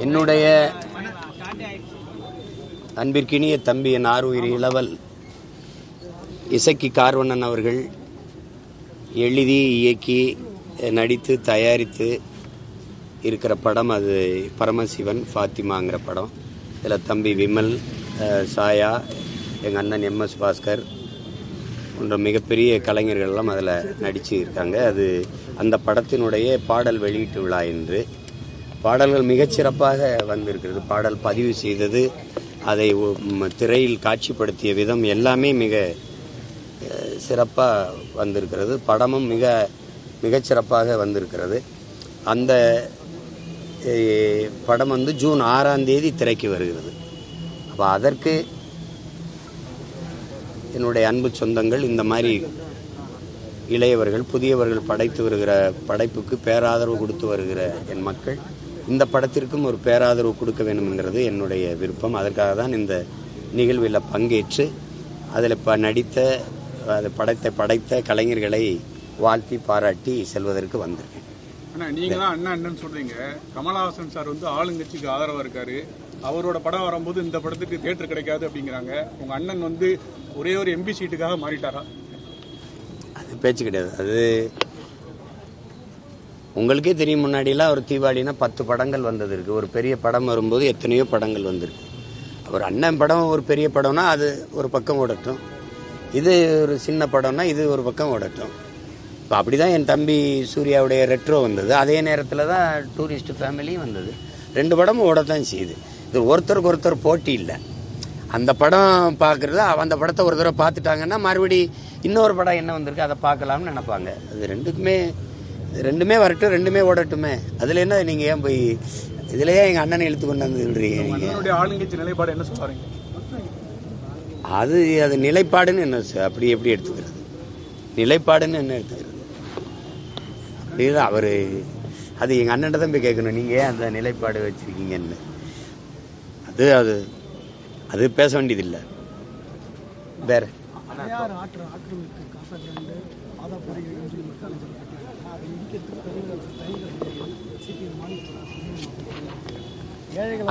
என்னுடைய அன்பிற்கினிய தம்பி என் ஆறுயிர் இளவல் இசக்கி கார்வண்ணன் அவர்கள் எழுதி இயக்கி நடித்து தயாரித்து இருக்கிற படம் அது பரமசிவன் ஃபாத்திமாங்கிற படம். இதில் தம்பி விமல் சாயா எங்கள் அண்ணன் எம்எஸ் பாஸ்கர் போன்ற மிகப்பெரிய கலைஞர்கள் எல்லாம் அதில் நடிச்சு இருக்காங்க அது அந்த படத்தினுடைய பாடல் வெளியீட்டு விழா என்று பாடல்கள் மிகச்சிறப்பாக வந்திருக்கிறது. பாடல் பதிவு செய்தது அதை திரையில் காட்சிப்படுத்திய விதம் எல்லாமே மிக சிறப்பாக வந்திருக்கிறது. படமும் மிக மிகச்சிறப்பாக வந்திருக்கிறது. அந்த படம் வந்து ஜூன் ஆறாம் தேதி திரைக்கு வருகிறது. அப்போ அதற்கு என்னுடைய அன்பு சொந்தங்கள் இந்த மாதிரி இளையவர்கள் புதியவர்கள் படைத்து வருகிற படைப்புக்கு பேராதரவு கொடுத்து வருகிற என் மக்கள் இந்த படத்திற்கும் ஒரு பேராதரவு கொடுக்க வேண்டும்ங்கிறது என்னுடைய விருப்பம். அதற்காக தான் இந்த நிகழ்வில் பங்கேற்று அதில் ப நடித்த அது படத்தை படைத்த கலைஞர்களை வாழ்த்தி பாராட்டி செல்வதற்கு வந்திருக்கேன். அண்ணா நீங்க தான் அண்ணா அண்ணன் சொல்றீங்க. கமலஹாசன் சார் வந்து ஆளுங்கட்சிக்கு ஆதரவா இருக்காரு. அவரோட படம் வரும்போது இந்த படத்துக்கு தியேட்டர் கிடைக்காது அப்படிங்கிறாங்க. உங்க அண்ணன் வந்து ஒரே ஒரு எம்பி சீட்டுக்காக மாறிட்டாரா? அது பேச்சு கிடையாது. அது உங்களுக்கே தெரியும் முன்னாடிலாம் ஒரு தீபாவளினா பத்து படங்கள் வந்தது இருக்கு ஒரு பெரிய படம் வரும்போது எத்தனையோ படங்கள் வந்திருக்கு. ஒரு அண்ணன் படம் ஒரு பெரிய படம்னா அது ஒரு பக்கம் ஓடட்டும். இது ஒரு சின்ன படம்னா இது ஒரு பக்கம் ஓடட்டும். இப்போ அப்படி தான் என் தம்பி சூர்யாவுடைய ரெட்ரோ வந்தது. அதே நேரத்தில் தான் டூரிஸ்ட் ஃபேமிலியும் வந்தது. ரெண்டு படமும் ஓடத்தான் செய்யுது. இது ஒருத்தருக்கு ஒருத்தர் போட்டி இல்லை. அந்த படம் பார்க்குறது அந்த படத்தை ஒரு தடவை பார்த்துட்டாங்கன்னா மறுபடி இன்னொரு படம் என்ன வந்திருக்கு அதை பார்க்கலாம்னு நினைப்பாங்க. அது ரெண்டுக்குமே ரெண்டுமே வரட்டும் ரெண்டுமே ஓடட்டுமே அதில் என்ன நீங்கள் ஏன் போய் இதுலயே எங்கள் அண்ணனை இழுத்து கொண்டு வந்து சொல்றீங்க உங்க நீங்க அண்ணனுடைய ஆளுங்கட்சி நிலைப்பாடு என்ன சொல்றாங்க அது அது நிலைப்பாடுன்னு என்ன அப்படி எப்படி எடுத்துக்கிறது நிலைப்பாடுன்னு என்ன எடுத்துக்கிறது அப்படிதான் அவர் அது எங்கள் அண்ணன் தான் போய் கேட்கணும் நீங்கள் ஏன் அந்த நிலைப்பாடு வச்சுருக்கீங்கன்னு அது அது அது பேச வேண்டியதில்லை வேற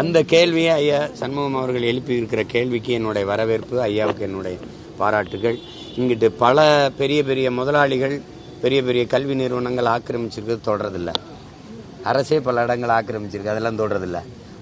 அந்த கேள்வியை ஐயா சண்முகம் அவர்கள் எழுப்பியிருக்கிற கேள்விக்கு என்னுடைய வரவேற்பு ஐயாவுக்கு என்னுடைய பாராட்டுகள். இங்கிட்டு பல பெரிய பெரிய முதலாளிகள் பெரிய பெரிய கல்வி நிறுவனங்கள் ஆக்கிரமிச்சிருக்கிறது தொடரதில்ல அரசே பல இடங்கள் ஆக்கிரமிச்சிருக்கு அதெல்லாம் தொடரதில்ல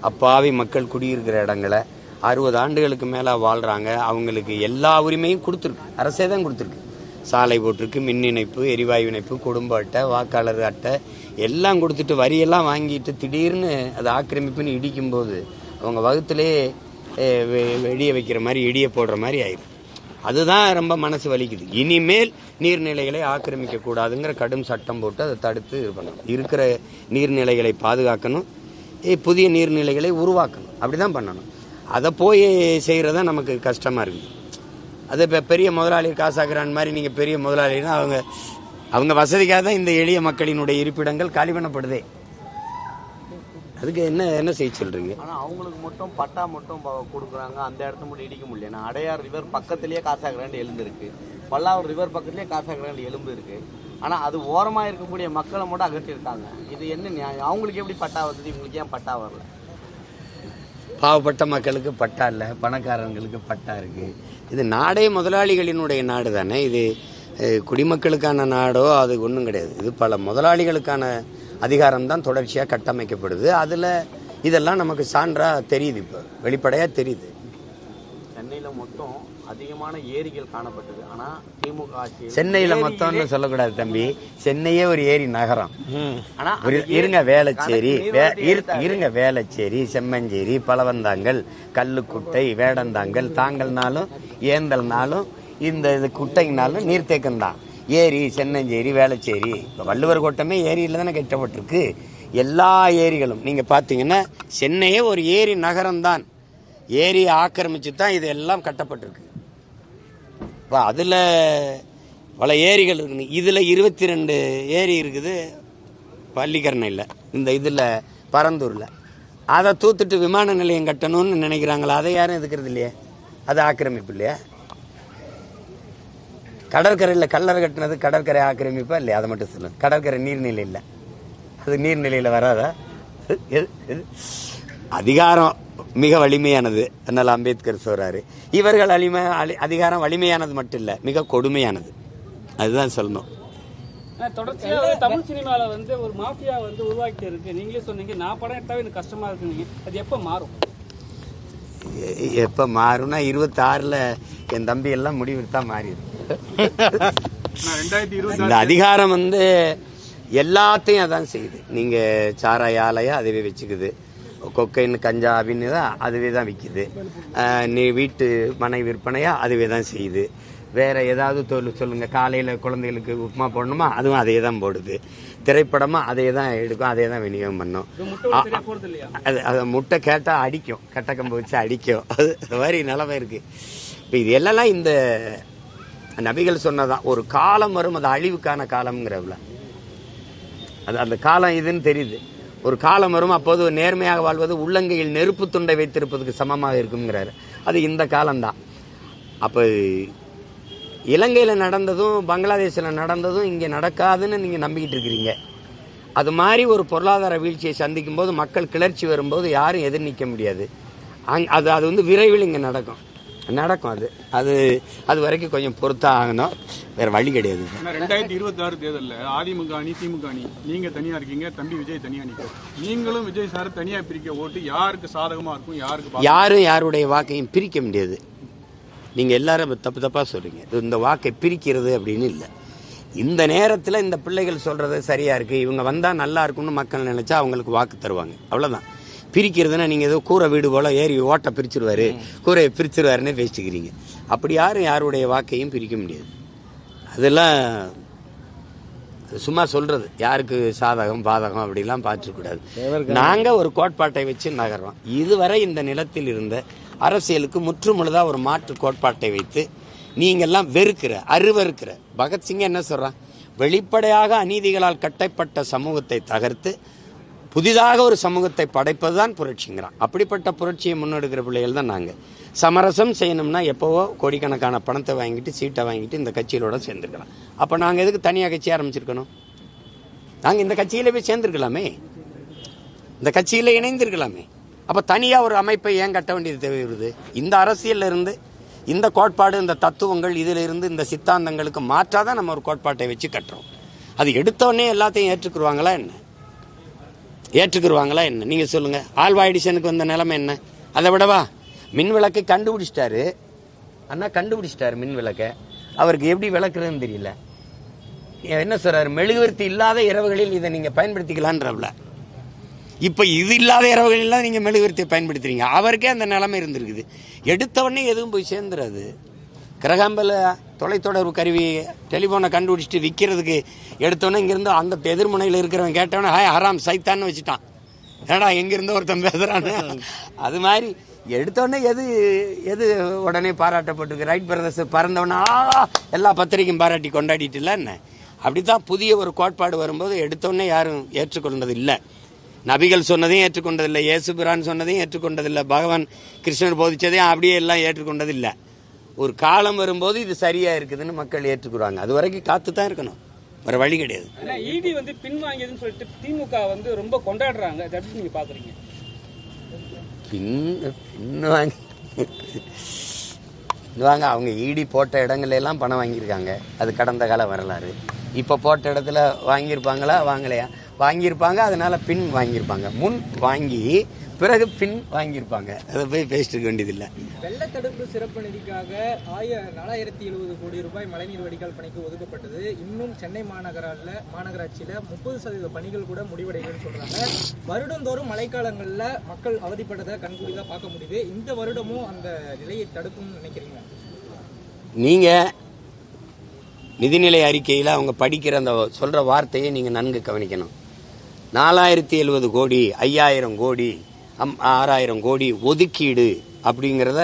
அப்பாவி மக்கள் குடியிருக்கிற இடங்களை அறுபது ஆண்டுகளுக்கு மேலே வாழ்கிறாங்க அவங்களுக்கு எல்லா உரிமையும் கொடுத்துருக்கு. அரசே தான் கொடுத்துருக்கு. சாலை போட்டிருக்கு மின் இணைப்பு எரிவாயு இணைப்பு குடும்ப அட்டை வாக்காளர் அட்டை எல்லாம் கொடுத்துட்டு வரியெல்லாம் வாங்கிட்டு திடீர்னு அது ஆக்கிரமிப்புன்னு இடிக்கும்போது அவங்க வகுத்துலேயே வெ- வெடிய வைக்கிற மாதிரி இடிய போடுற மாதிரி ஆயிடும் அதுதான் ரொம்ப மனசு வலிக்குது. இனிமேல் நீர்நிலைகளை ஆக்கிரமிக்க கூடாதுங்கிற கடும் சட்டம் போட்டு அதை தடுத்து இது பண்ணணும். இருக்கிற நீர்நிலைகளை பாதுகாக்கணும். புதிய நீர்நிலைகளை உருவாக்கணும். அப்படிதான் பண்ணணும். அதை போய் செய்கிறதான் நமக்கு கஷ்டமாக இருக்குது. அது இப்போ பெரிய முதலாளி காசாக்குறான் மாதிரி நீங்கள் பெரிய முதலாளினா அவங்க அவங்க வசதிக்காக தான் இந்த எளிய மக்களினுடைய இருப்பிடங்கள் காலி பண்ணப்படுதே. அதுக்கு என்ன என்ன செய்ய சொல்றீங்க? ஆனா அவங்களுக்கு மட்டும் பட்டா மட்டும் ப- கொடுக்குறாங்க. அந்த இடத்த மட்டும் இடிக்க முடியல. ஏன்னா அடையார் ரிவர் பக்கத்துலேயே காசாகிராண்டு எலும்பு இருக்கு பல்லாவூர் ரிவர் பக்கத்துலேயே காசாகிராண்டு எலும்பு இருக்கு ஆனா அது ஓரமா இருக்கக்கூடிய மக்களை மட்டும் அகற்றிருக்காங்க. இது என்ன நியாயம்? அவங்களுக்கு எப்படி பட்டா வருது இவங்களுக்கு ஏன் பட்டா வரல? பாவப்பட்ட மக்களுக்கு பட்டா இல்லை பணக்காரங்களுக்கு பட்டா இருக்கு. இது நாடே முதலாளிகளினுடைய நாடு தானே இது குடிமக்களுக்கான நாடோ அது ஒன்றும் கிடையாது. இது பல முதலாளிகளுக்கான அதிகாரம் தான் தொடர்ச்சியாக கட்டமைக்கப்படுது. அதில் இதெல்லாம் நமக்கு சான்றாக தெரியுது இப்போ வெளிப்படையாக தெரியுது. சென்னையில் மொத்தம் அதிகமான ஏரிகள் காணப்பட்டது. ஆனா திமுக ஆட்சி சென்னையில் மொத்தம்னு சொல்லக்கூடாது தம்பி. சென்னையே ஒரு ஏரி நகரம். ஆனா இருங்க வேளச்சேரி. இருங்க வேளச்சேரி செம்மஞ்சேரி பலவந்தாங்கல் கல்லுக்குட்டை வேடந்தாங்கல் தாங்கல்னாலும் ஏந்தல்னாலும் இந்த இது குட்டைனாலும் நீர்த்தேக்கம் தான். ஏரி சென்னஞ்சேரி வேளச்சேரி. இப்போ வள்ளுவர் கோட்டமே ஏரியில் தானே கட்டப்பட்டிருக்கு. எல்லா ஏரிகளும். நீங்கள் பார்த்தீங்கன்னா சென்னையே ஒரு ஏரி நகரம்தான். ஏரியை ஆக்கிரமிச்சு தான் இது எல்லாம் கட்டப்பட்டிருக்கு. இப்போ அதில் பல ஏரிகள் இருக்குது இதில் இருபத்தி ரெண்டு ஏரி இருக்குது. பள்ளிக்கரணையில் இந்த இதில் பரந்தூரில். அதை தூத்துட்டு விமான நிலையம் கட்டணும்னு நினைக்கிறாங்களா அதை யாரும் எதுக்கிறது இல்லையே? அது ஆக்கிரமிப்பு இல்லையா? கடற்கரையில் கல்லறை கட்டினது கடற்கரை ஆக்கிரமிப்பா இல்லையா? அதை மட்டும் சொல்லுங்கள் கடற்கரை நீர்நிலை இல்லை. அது நீர்நிலையில் வராதா? அதிகாரம். மிக வலிமையானது அண்ணல் அம்பேத்கர் சொல்றாரு. இவர்கள் அலிமை அலி- அதிகாரம் வலிமையானது மட்டும் இல்லை மிக கொடுமையானது. அதுதான் சொல்லணும். ஆனா, தொடர்ச்சியா வந்து தமிழ் சினிமால வந்து ஒரு மாஃபியா வந்து உருவாக்கிட்டு இருக்கு. நீங்களே சொன்னீங்க நான் படம் எடுத்தாவே எனக்கு கஷ்டமா இருக்குங்க அது எப்ப மாறும்? எ- எப்ப மாறும்னா இருபத்தாறுல என் தம்பி எல்லாம் முடிவு தான் மாறிடும் இந்த அதிகாரம் வந்து எல்லாத்தையும் அதான் செய்யுது. நீங்க சாராய ஆலையா அதுவே வச்சுக்குது. கொக்கைன்னு கஞ்சா அப்படின்னு தான் அதுவே தான் விற்கிது நீ வீட்டு மனை விற்பனையா அதுவே தான் செய்யுது. வேற ஏதாவது தொழில் சொல்லுங்க. காலையில குழந்தைகளுக்கு உப்புமா போடணுமா? அதுவும் அதே தான் போடுது. திரைப்படமா அதே தான் எடுக்கும் அதே தான் விநியோகம் பண்ணும். அது அது முட்டை கேட்டா அடிக்கும். கட்டை கம்பு வச்சு அடிக்கும். அது அது மாதிரி நிலைமை இருக்கு. இப்போ இது எல்லாம் இந்த நபிகள் சொன்னதான் ஒரு காலம் வரும் அது அழிவுக்கான காலம்ங்கிறவுல அது அந்த காலம் இதுன்னு தெரியுது. ஒரு காலம் வரும் அப்போது நேர்மையாக வாழ்வது உள்ளங்கையில் நெருப்பு துண்டை வைத்திருப்பதுக்கு சமமாக இருக்குங்கிறாரு அது இந்த காலம்தான். அப்போ இலங்கையில் நடந்ததும் பங்களாதேஷில் நடந்ததும் இங்கே நடக்காதுன்னு நீங்கள் நம்பிக்கிட்டு இருக்கிறீங்க. அது மாதிரி ஒரு பொருளாதார வீழ்ச்சியை சந்திக்கும் போது மக்கள் கிளர்ச்சி வரும்போது யாரும் எதிர் நிற்க முடியாது. அங் அது அது வந்து விரைவில் இங்கே நடக்கும். நடக்கும் அது. அது அது வரைக்கும் கொஞ்சம் பொறுத்தா ஆகணும் வேற வழி கிடையாது. ரெண்டாயிரத்தி இருபத்தி ஆறு தேர்தலில் அதிமுக அணி திமுக அணி நீங்க தனியா இருக்கீங்க தம்பி விஜய் தனியா நிற்கும் நீங்களும் விஜய் சார் தனியா பிரிக்க ஓட்டு யாருக்கு சாதகமா இருக்கும் யாருக்கு யாரும் யாருடைய வாக்கையும் பிரிக்க முடியாது. நீங்க எல்லாரும் தப்பு தப்பா சொல்றீங்க. இந்த வாக்கை பிரிக்கிறது அப்படின்னு இல்லை. இந்த நேரத்துல இந்த பிள்ளைகள் சொல்றது சரியா இருக்கு. இவங்க வந்தா நல்லா இருக்கும்னு மக்கள் நினைச்சா அவங்களுக்கு வாக்கு தருவாங்க. அவ்வளவுதான். பிரிக்கிறதுனா நீங்க ஏதோ கூரை வீடு போல ஏறி ஓட்டை பிரிச்சிருவாரு. கூரையை பிரிச்சிருவாருன்னு பேசிக்கிறீங்க. அப்படி யாரும் யாருடைய வாக்கையும் பிரிக்க முடியாது. அதெல்லாம் அது சும்மா சொல்றது. யாருக்கு சாதகம் பாதகம் அப்படிலாம் பார்த்துக்கூடாது. நாங்க ஒரு கோட்பாட்டை வச்சு நகர்றோம். இதுவரை இந்த நிலத்தில் இருந்த அரசியலுக்கு முற்றுமுழுதா ஒரு மாற்று கோட்பாட்டை வைத்து நீங்கெல்லாம் வெறுக்கிற அருவருக்கிற பகத்சிங் என்ன சொல்றான்? வெளிப்படையாக அநீதிகளால் கட்டப்பட்ட சமூகத்தை தகர்த்து புதிதாக ஒரு சமூகத்தை படைப்பது தான் புரட்சிங்கிறான். அப்படிப்பட்ட புரட்சியை முன்னெடுக்கிற பிள்ளைகள் தான் நாங்கள் சமரசம் செய்யணும்னா எப்போவோ கோடிக்கணக்கான பணத்தை வாங்கிட்டு சீட்டை வாங்கிட்டு இந்த கட்சியிலோட சேர்ந்துருக்கலாம். அப்போ நாங்கள் எதுக்கு தனியாக கட்சி ஆரம்பிச்சிருக்கணும்? நாங்கள் இந்த கட்சியில போய் சேர்ந்துருக்கலாமே. இந்த கட்சியில இணைந்திருக்கலாமே. அப்போ தனியாக ஒரு அமைப்பை ஏன் கட்ட வேண்டியது தேவை வருது இந்த அரசியலில் இருந்து இந்த கோட்பாடு இந்த தத்துவங்கள் இதில் இருந்து இந்த சித்தாந்தங்களுக்கு மாற்றாதான் நம்ம ஒரு கோட்பாட்டை வச்சு கட்டுறோம். அது எடுத்தோடனே எல்லாத்தையும் ஏற்றுக்குருவாங்களா என்ன? ஏற்றுக்குருவாங்களா என்ன? நீங்கள் சொல்லுங்கள் ஆல்வா எடிசனுக்கு வந்த நிலைமை என்ன? அதை விடவா. மின் விளக்கு கண்டுபிடிச்சிட்டாரு. அண்ணா கண்டுபிடிச்சிட்டாரு மின் விளக்கை அவருக்கு எப்படி விளக்குறதுன்னு தெரியல. என்ன சொல்றாரு? மெழுகுவர்த்தி இல்லாத இரவுகளில் இதை நீங்க பயன்படுத்திக்கலான்றப்பல இப்ப இது இல்லாத இரவுகளில் நீங்க மெழுகுவர்த்தியை பயன்படுத்துறீங்க. அவருக்கே அந்த நிலைமை இருந்திருக்குது. எடுத்தவொடனே எதுவும் போய் சேர்ந்துராது. கிரகாம்பல தொலைத்தொடர்பு கருவி டெலிஃபோனை கண்டுபிடிச்சிட்டு விற்கிறதுக்கு எடுத்தோன்னே இங்கேருந்து அந்த எதிர்முனையில் இருக்கிறவன் கேட்டவனே ஹாய் ஹராம் சைத்தான்னு வச்சுட்டான். ஏடா எங்கிருந்தோ ஒருத்தன் பேசுறான்னு அது மாதிரி எடுத்தோடனே எது எது உடனே பாராட்டப்பட்டிருக்கு? ரைட் பிரதர்ஸ் பறந்தவனா எல்லா பத்திரிக்கையும் பாராட்டி கொண்டாடிட்டு என்ன? அப்படித்தான் புதிய ஒரு கோட்பாடு வரும்போது எடுத்தோடனே யாரும் ஏற்றுக்கொண்டது இல்லை. நபிகள் சொன்னதையும் ஏற்றுக்கொண்டதில்லை இயேசுபிரான் சொன்னதையும் ஏற்றுக்கொண்டதில்லை பகவான் கிருஷ்ணர் போதிச்சதையும் அப்படியே எல்லாம் ஏற்றுக்கொண்டதில்லை ஒரு காலம் வரும்போது இது சரியா இருக்குதுன்னு மக்கள் ஏற்றுக்குறாங்க. அது வரைக்கும் காத்து தான் இருக்கணும். வேற வழி கிடையாது. இடி வந்து பின்வாங்கியதுன்னு சொல்லிட்டு திமுக வந்து ரொம்ப கொண்டாடுறாங்க. அதை எப்படி நீங்க பாக்குறீங்க? பின் பின்வாங்க பின்வாங்க அவங்க ஈடி போட்ட இடங்கள்ல எல்லாம் பணம் வாங்கியிருக்காங்க. அது கடந்த கால வரலாறு. இப்போ போட்ட இடத்துல வாங்கியிருப்பாங்களா? வாங்கலையா? வாங்கியிருப்பாங்க அதனால பின் வாங்கியிருப்பாங்க. முன் வாங்கி பிறகு பின் வாங்கியிருப்பாங்க. அதை போய் பேசிட்டு இருக்க வேண்டியதில்லை. வெள்ளத்தடுப்பு சிறப்பு நிதிக்காக ஆய நாலாயிரத்தி எழுபது கோடி ரூபாய் மழைநீர் வடிகால் பணிக்கு ஒதுக்கப்பட்டது. இன்னும் சென்னை மாநகரால மாநகராட்சியில முப்பது சதவீத பணிகள் கூட முடிவடைகள்னு சொல்றாங்க. வருடந்தோறும் மழைக்காலங்கள்ல மக்கள் அவதிப்பட்டதை கண்கூடிதான் பார்க்க முடியுது. இந்த வருடமும் அந்த நிலையை தடுக்கும்னு நினைக்கிறீங்க? நீங்க நிதிநிலை அறிக்கையில் அவங்க படிக்கிற அந்த சொல்ற வார்த்தையை நீங்க நன்கு கவனிக்கணும். நாலாயிரத்தி எழுபது கோடி ஐயாயிரம் கோடி அம் ஆறாயிரம் கோடி ஒதுக்கீடு அப்படிங்கிறத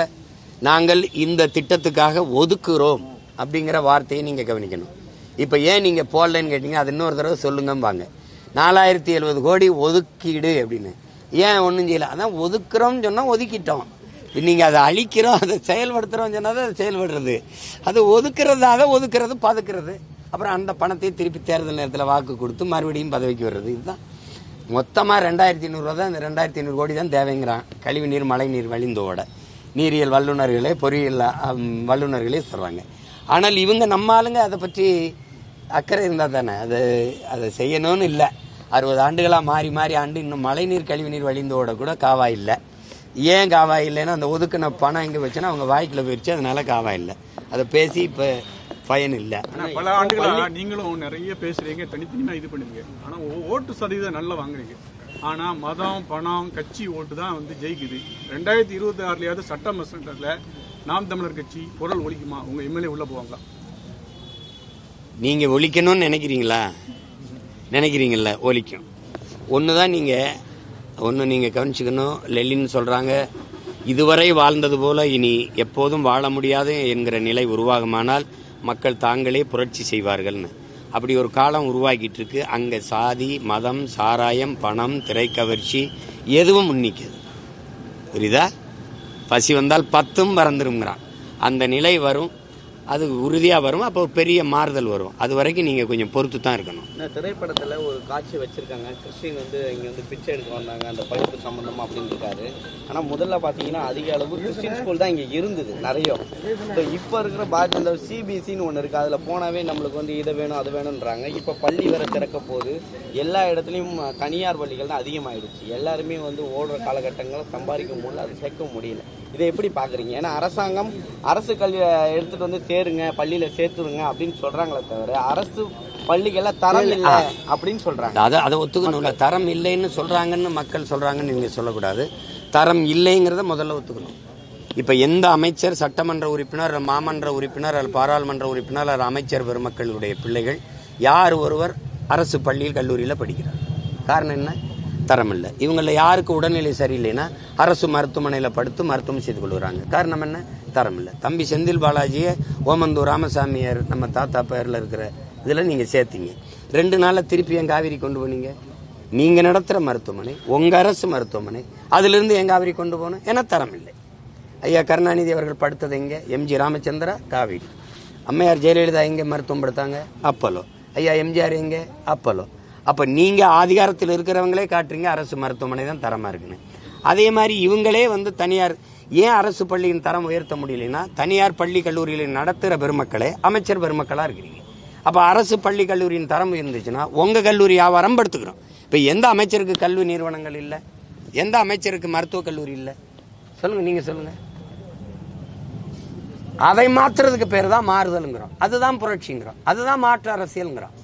நாங்கள் இந்த திட்டத்துக்காக ஒதுக்குறோம் அப்படிங்கிற வார்த்தையை நீங்கள் கவனிக்கணும். இப்போ ஏன் நீங்கள் போடலன்னு கேட்டீங்க அது இன்னொரு தடவை சொல்லுங்கம்பாங்க நாலாயிரத்தி எழுபது கோடி ஒதுக்கீடு அப்படின்னு. ஏன் ஒன்றும் செய்யல? அதான் ஒதுக்குறோம்னு சொன்னால் ஒதுக்கிட்டோம். நீங்கள் அதை அழிக்கிறோம் அதை செயல்படுத்துகிறோம் சொன்னால் அதை செயல்படுறது. அது ஒதுக்குறது அதை ஒதுக்குறது பதுக்குறது. அப்புறம் அந்த பணத்தை திருப்பி தேர்தல் நேரத்தில் வாக்கு கொடுத்து மறுபடியும் பதவிக்கு வர்றது. இதுதான் மொத்தமாக ரெண்டாயிரத்தி ஐநூறுரூவா தான் இந்த ரெண்டாயிரத்தி ஐநூறு கோடி தான் தேவைங்கிறான். கழிவு நீர் மழை நீர் வழிந்தோட. நீரியல் வல்லுநர்களே பொறியியல் வல்லுநர்களே சொல்கிறாங்க ஆனால் இவங்க நம்ம ஆளுங்க அதை பற்றி அக்கறை இருந்தால் தானே. அது அதை செய்யணும்னு இல்லை. அறுபது ஆண்டுகளாக மாறி மாறி ஆண்டு இன்னும் மழைநீர் கழிவு நீர் வழிந்தோட கூட காவா இல்லை. ஏன் காவா இல்லைன்னா அந்த ஒதுக்கின பணம் எங்கே வச்சுன்னா அவங்க வாய்க்கில் போயிடுச்சு அதனால காவா இல்லை. அதை பேசி இப்போ பயன் இல்லை. பல ஆண்டுகளா நீங்களும் நிறைய பேசுறீங்க தனித்தனியா இது பண்ணுவீங்க. ஆனா ஓட்டு சதவீதம் நல்லா வாங்குறீங்க. ஆனா மதம் பணம் கட்சி ஓட்டு தான் வந்து ஜெயிக்குது. ரெண்டாயிரத்தி இருபத்தி ஆறுலயாவது சட்டமன்றத்துல நாம் தமிழர் கட்சி குரல் ஒலிக்குமா? உங்க எம்எல்ஏ உள்ள போவாங்களா? நீங்கள் ஒழிக்கணும்னு நினைக்கிறீங்களா? நினைக்கிறீங்கள ஒழிக்கும் ஒன்று தான் நீங்கள் ஒன்று நீங்கள் கவனிச்சுக்கணும். லெலின்னு சொல்கிறாங்க இதுவரை வாழ்ந்தது போல இனி எப்போதும் வாழ முடியாது என்கிற நிலை உருவாகுமானால் மக்கள் தாங்களே புரட்சி செய்வார்கள்னு. அப்படி ஒரு காலம் உருவாக்கிட்டு இருக்கு அங்கே சாதி மதம் சாராயம் பணம் திரைக்கவர்ச்சி எதுவும் முன்னிக்காது புரியுதா? பசி வந்தால் பத்தும் பறந்துருங்கிறான் அந்த நிலை வரும். அது உறுதியாக வரும் அப்போ பெரிய மாறுதல் வரும். அது வரைக்கும் நீங்கள் கொஞ்சம் பொறுத்து தான் இருக்கணும் திரைப்படத்தில் ஒரு காட்சி வச்சுருக்காங்க. கிறிஸ்டின் வந்து இங்கே வந்து பிச்சை எடுக்க வந்தாங்க அந்த படிப்பு சம்மந்தமாக அப்படின்னு இருக்காரு. ஆனால் முதல்ல பார்த்தீங்கன்னா அதிக அளவு கிறிஸ்டின் ஸ்கூல் தான் இங்கே இருந்தது நிறைய. இப்போ இருக்கிற பாஜக இந்த சிபிஎஸ்சின்னு ஒன்று இருக்குது அதில் போனாவே நம்மளுக்கு வந்து இதை வேணும் அது வேணும்ன்றாங்க. இப்போ பள்ளி வர திறக்க போது எல்லா இடத்துலையும் தனியார் பள்ளிகள் தான் அதிகமாகிடுச்சு எல்லாருமே வந்து ஓடுற காலகட்டங்களை சம்பாதிக்க முடியல அது சேர்க்க முடியல. இதை எப்படி பாக்குறீங்க? ஏன்னா அரசாங்கம் அரசு கல்வியை எடுத்துட்டு வந்து சேருங்க பள்ளியில சேர்த்துருங்க அப்படின்னு சொல்றாங்களே தவிர அரசு பள்ளிகள்ல தரம் இல்லை அப்படின்னு சொல்றாங்க. அதை அதை ஒத்துக்கணும்ல தரம் இல்லைன்னு சொல்கிறாங்கன்னு மக்கள் சொல்கிறாங்கன்னு நீங்கள் சொல்லக்கூடாது. தரம் இல்லைங்கிறத முதல்ல ஒத்துக்கணும். இப்போ எந்த அமைச்சர் சட்டமன்ற உறுப்பினர் மாமன்ற உறுப்பினர் அல்லது பாராளுமன்ற உறுப்பினர் அல்லது அமைச்சர் பெருமக்களுடைய பிள்ளைகள் யார் ஒருவர் அரசு பள்ளியில் கல்லூரியில் படிக்கிறார்? காரணம் என்ன? தரமில்லை. இவங்களில் யாருக்கு உடல்நிலை சரியில்லைன்னா அரசு மருத்துவமனையில் படுத்து மருத்துவம் செய்து கொள்கிறாங்க காரணம் என்ன? தரமில்லை. தம்பி செந்தில் பாலாஜியை ஓமந்தூர் ராமசாமியார் நம்ம தாத்தா பேரில் இருக்கிற இதில் நீங்கள் சேர்த்தீங்க. ரெண்டு நாளில் திருப்பி என் காவிரி கொண்டு போனீங்க? நீங்கள் நடத்துகிற மருத்துவமனை உங்கள் அரசு மருத்துவமனை அதிலிருந்து என் காவிரி கொண்டு போகணும்? ஏன்னா தரம் இல்லை ஐயா கருணாநிதி அவர்கள் படுத்தது எங்கே? எம்ஜி ராமச்சந்திரா காவிரி. அம்மையார் ஜெயலலிதா எங்கே மருத்துவம் படுத்தாங்க? அப்பலோ ஐயா எம்ஜிஆர் எங்கே? அப்பலோ அப்போ நீங்கள் அதிகாரத்தில் இருக்கிறவங்களே காட்டுறீங்க அரசு மருத்துவமனை தான் தரமாக இருக்குன்னு. அதே மாதிரி இவங்களே வந்து தனியார் ஏன் அரசு பள்ளியின் தரம் உயர்த்த முடியலைன்னா தனியார் பள்ளி கல்லூரியில் நடத்துகிற பெருமக்களே அமைச்சர் பெருமக்களாக இருக்கிறீங்க. அப்போ அரசு பள்ளி கல்லூரியின் தரம் இருந்துச்சுன்னா உங்கள் கல்லூரி வியாபாரம் படுத்துக்கிறோம். இப்போ எந்த அமைச்சருக்கு கல்வி நிறுவனங்கள் இல்லை? எந்த அமைச்சருக்கு மருத்துவக் கல்லூரி இல்லை? சொல்லுங்கள் நீங்கள் சொல்லுங்கள் அதை மாற்றுறதுக்கு பேர் தான் மாறுதலுங்கிறோம். அதுதான் புரட்சிங்கிறோம். அதுதான் மாற்று அரசியலுங்கிறோம்.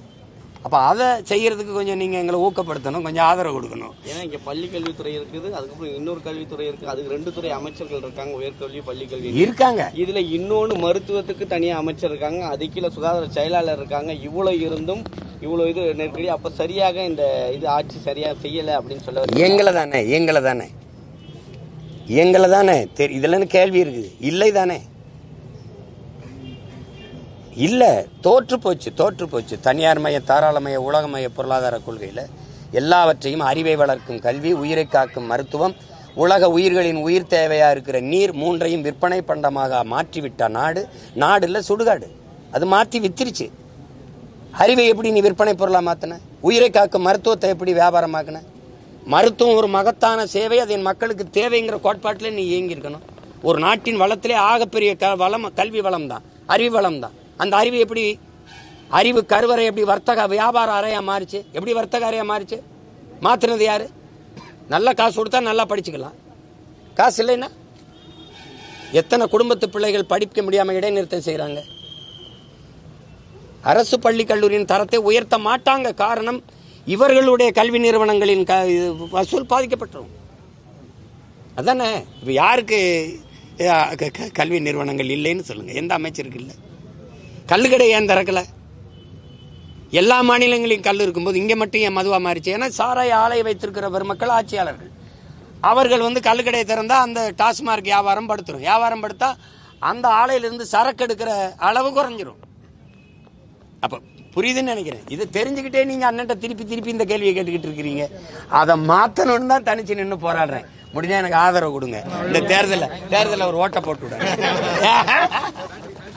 அப்போ அதை செய்யறதுக்கு கொஞ்சம் நீங்கள் எங்களை ஊக்கப்படுத்தணும் கொஞ்சம் ஆதரவு கொடுக்கணும். ஏன்னா இங்க பள்ளி கல்வித்துறை இருக்குது அதுக்கப்புறம் இன்னொரு கல்வித்துறை இருக்கு. அதுக்கு ரெண்டு துறை அமைச்சர்கள் இருக்காங்க உயர்கல்வி பள்ளி கல்வி. இருக்காங்க. இதுல இன்னொன்னு மருத்துவத்துக்கு தனியா அமைச்சர் இருக்காங்க அது கீழே சுகாதார செயலாளர் இருக்காங்க. இவ்வளவு இருந்தும் இவ்வளவு இது நெருக்கடி. அப்ப சரியாக இந்த இது ஆட்சி சரியா செய்யல அப்படின்னு சொல்ல. எங்களை தானே எங்களை தானே. எங்களை தானே. தெரி இதுலன்னு கேள்வி இருக்குது. இல்லை தானே. இல்லை தோற்று போச்சு தோற்று போச்சு. தனியார் மைய தாராளமய உலகமய பொருளாதார கொள்கையில் எல்லாவற்றையும் அறிவை வளர்க்கும் கல்வி உயிரை காக்கும் மருத்துவம் உலக உயிர்களின் உயிர் தேவையாக இருக்கிற நீர் மூன்றையும் விற்பனை பண்டமாக மாற்றிவிட்ட நாடு நாடு இல்லை சுடுகாடு. அது மாற்றி வித்துருச்சு. அறிவை எப்படி நீ விற்பனை பொருளாக மாற்றின உயிரை காக்கும் மருத்துவத்தை எப்படி வியாபாரமாக்கின? மருத்துவம் ஒரு மகத்தான சேவை அது என் மக்களுக்கு தேவைங்கிற கோட்பாட்டில் நீ இயங்கியிருக்கணும். ஒரு நாட்டின் வளத்திலே ஆகப்பெரிய க வளம் கல்வி வளம் தான் அறிவு வளம் தான் அந்த அறிவு எப்படி? அறிவு கருவறை எப்படி வர்த்தக வியாபார அறையாக மாறிச்சு? எப்படி வர்த்தக அறையாக மாறிச்சு? மாத்துனது யார்? நல்ல காசு கொடுத்தா நல்லா படிச்சுக்கலாம். காசு இல்லைன்னா எத்தனை குடும்பத்து பிள்ளைகள் படிக்க முடியாமல் இடைநிறுத்தம் செய்கிறாங்க அரசு பள்ளி கல்லூரியின் தரத்தை உயர்த்த மாட்டாங்க. காரணம் இவர்களுடைய கல்வி நிறுவனங்களின் க வசூல் பாதிக்கப்பட்டுரும். அதானே? இப்போ யாருக்கு க- கல்வி நிறுவனங்கள் இல்லைன்னு சொல்லுங்கள் எந்த அமைச்சருக்கு இல்லை? கல்லுக்கடை ஏன் திறக்கல? எல்லா மாநிலங்களையும் கல் இருக்கும்போது இங்கே மட்டும் ஏன் மதுவா மாறிச்சு? ஏன்னா சாராய ஆலை வைத்திருக்கிற பெருமக்கள் ஆட்சியாளர்கள். அவர்கள் வந்து கல்லுக்கடையை திறந்தா அந்த டாஸ்மார்க் வியாபாரம் படுத்துரும். வியாபாரம் படுத்தா அந்த ஆலையிலிருந்து சரக்கு எடுக்கிற அளவு குறைஞ்சிரும். அப்ப புரியுதுன்னு நினைக்கிறேன். இதை தெரிஞ்சுக்கிட்டே நீங்க அண்ணன்ட்ட திருப்பி திருப்பி இந்த கேள்வியை கேட்டுக்கிட்டு இருக்கிறீங்க. அதை மாத்தணும்னு தான் தனிச்சு நின்று போராடுறேன். முடிஞ்சா எனக்கு ஆதரவு கொடுங்க. இந்த தேர்தலில் தேர்தலில் ஒரு ஓட்டை போட்டு விடுங்க